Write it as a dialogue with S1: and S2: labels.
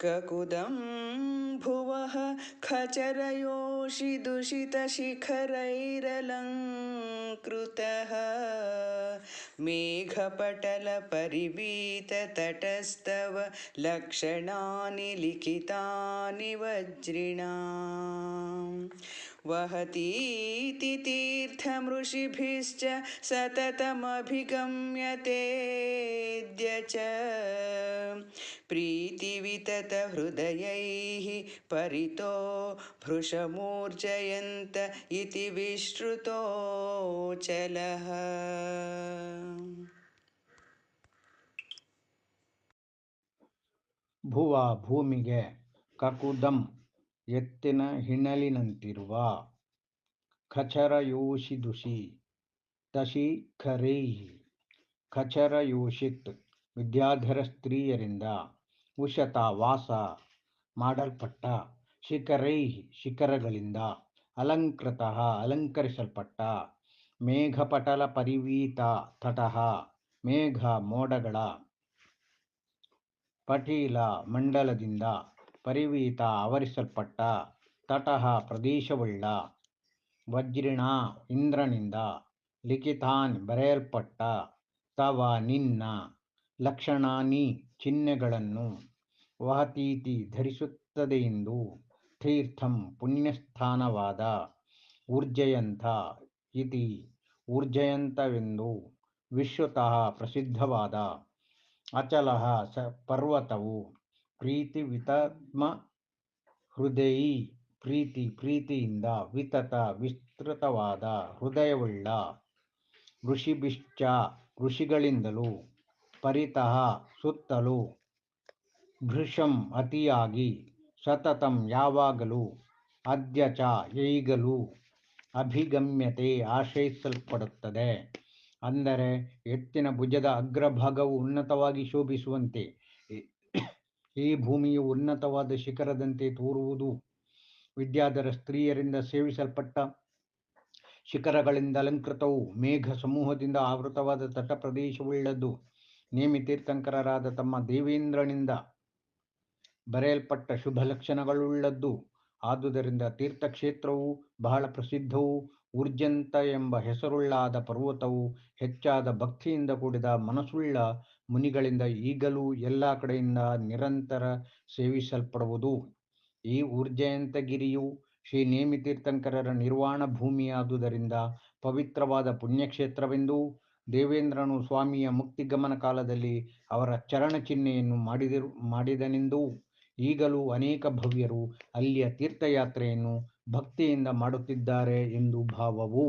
S1: ककुदं भुवः खचरयोषिदुषितशिखरैरलङ्कृतः मेघपटलपरिवीततटस्तव लक्षणानि लिखितानि वज्रिणा। वहतीति तीर्थमृषिभिश्च सततमभिगम्यतेऽद्य च। प्रीतिविततहृदयैः परितो भृशमूर्जयन्त इति विश्रुतोऽचलः
S2: ಭುವ ಭೂಮಿಗೆ ಕಕುದಂ ಎತ್ತಿನ ಹಿಣಲಿನಂತಿರುವ ಖಚರಯೋಷಿದುಷಿ ತಶಿಖರೈ ಖಚರಯೋಷಿತ್ ವಿದ್ಯಾಧರ ಸ್ತ್ರೀಯರಿಂದ ಉಶತ ವಾಸ ಮಾಡಲ್ಪಟ್ಟ ಶಿಖರೈ ಶಿಖರಗಳಿಂದ ಅಲಂಕೃತ ಅಲಂಕರಿಸಲ್ಪಟ್ಟ ಮೇಘಪಟಲ ಪರಿವೀತ ತಟಃ ಮೇಘ ಮೋಡಗಳ ಪಟೀಲ ಮಂಡಲದಿಂದ ಪರಿವೀತ ಆವರಿಸಲ್ಪಟ್ಟ ತಟಃ ಪ್ರದೇಶವುಳ್ಳ ವಜ್ರಿಣ ಇಂದ್ರನಿಂದ ಲಿಖಿತಾನ್ ಬರೆಯಲ್ಪಟ್ಟ ತವ ನಿನ್ನ ಲಕ್ಷಣಾನಿ ಚಿಹ್ನೆಗಳನ್ನು ವಹತೀತಿ ಧರಿಸುತ್ತದೆಯೆಂದು ತೀರ್ಥಂ ಪುಣ್ಯಸ್ಥಾನವಾದ ಊರ್ಜಯಂತ ಇತಿ ಊರ್ಜಯಂತವೆಂದು ವಿಶ್ವತಃ ಪ್ರಸಿದ್ಧವಾದ ಅಚಲಃ ಸ ಪರ್ವತವು ಪ್ರೀತಿ ವಿತತ್ಮ ಹೃದಯಿ ಪ್ರೀತಿ ಪ್ರೀತಿಯಿಂದ ವಿತತ ವಿಸ್ತೃತವಾದ ಹೃದಯವುಳ್ಳ ಋಷಿಭಿಶ್ಚ ಋಷಿಗಳಿಂದಲೂ ಪರಿತಃ ಸುತ್ತಲೂ ಭೃಶಂ ಅತಿಯಾಗಿ ಸತತಂ ಯಾವಾಗಲೂ ಅದ್ಯ ಚ ಈಗಲೂ ಅಭಿಗಮ್ಯತೆ ಆಶ್ರಯಿಸಲ್ಪಡುತ್ತದೆ. ಅಂದರೆ ಎತ್ತಿನ ಭುಜದ ಅಗ್ರಭಾಗವು ಉನ್ನತವಾಗಿ ಶೋಭಿಸುವಂತೆ, ಈ ಭೂಮಿಯು ಉನ್ನತವಾದ ಶಿಖರದಂತೆ ತೋರುವುದು. ವಿದ್ಯಾಧರ ಸ್ತ್ರೀಯರಿಂದ ಸೇವಿಸಲ್ಪಟ್ಟ ಶಿಖರಗಳಿಂದ ಅಲಂಕೃತವು ಮೇಘ ಸಮೂಹದಿಂದ ಆವೃತವಾದ ತಟ ಪ್ರದೇಶವುಳ್ಳದ್ದು ನೇಮಿತೀರ್ಥಂಕರರಾದ ತಮ್ಮ ದೇವೇಂದ್ರನಿಂದ ಬರೆಯಲ್ಪಟ್ಟ ಶುಭ ಲಕ್ಷಣಗಳುಳ್ಳದ್ದು. ಆದುದರಿಂದ ತೀರ್ಥಕ್ಷೇತ್ರವು ಬಹಳ ಪ್ರಸಿದ್ಧವು ಊರ್ಜಂತ ಎಂಬ ಹೆಸರುಳ್ಳಾದ ಪರ್ವತವು ಹೆಚ್ಚಾದ ಭಕ್ತಿಯಿಂದ ಕೂಡಿದ ಮನಸ್ಸುಳ್ಳ ಮುನಿಗಳಿಂದ ಈಗಲೂ ಎಲ್ಲ ಕಡೆಯಿಂದ ನಿರಂತರ ಸೇವಿಸಲ್ಪಡುವುದು. ಈ ಊರ್ಜಯಂತಗಿರಿಯು ಶ್ರೀ ನೇಮಿತೀರ್ಥಂಕರರ ನಿರ್ವಾಣ ಭೂಮಿಯಾದುದರಿಂದ ಪವಿತ್ರವಾದ ಪುಣ್ಯಕ್ಷೇತ್ರವೆಂದೂ ದೇವೇಂದ್ರನು ಸ್ವಾಮಿಯ ಮುಕ್ತಿಗಮನ ಕಾಲದಲ್ಲಿ ಅವರ ಚರಣ ಚಿಹ್ನೆಯನ್ನು ಮಾಡಿದರು, ಮಾಡಿದನೆಂದೂ ಈಗಲೂ ಅನೇಕ ಭವ್ಯರು ಅಲ್ಲಿಯ ತೀರ್ಥಯಾತ್ರೆಯನ್ನು ಭಕ್ತಿಯಿಂದ ಮಾಡುತ್ತಿದ್ದಾರೆ ಎಂದು ಭಾವವು.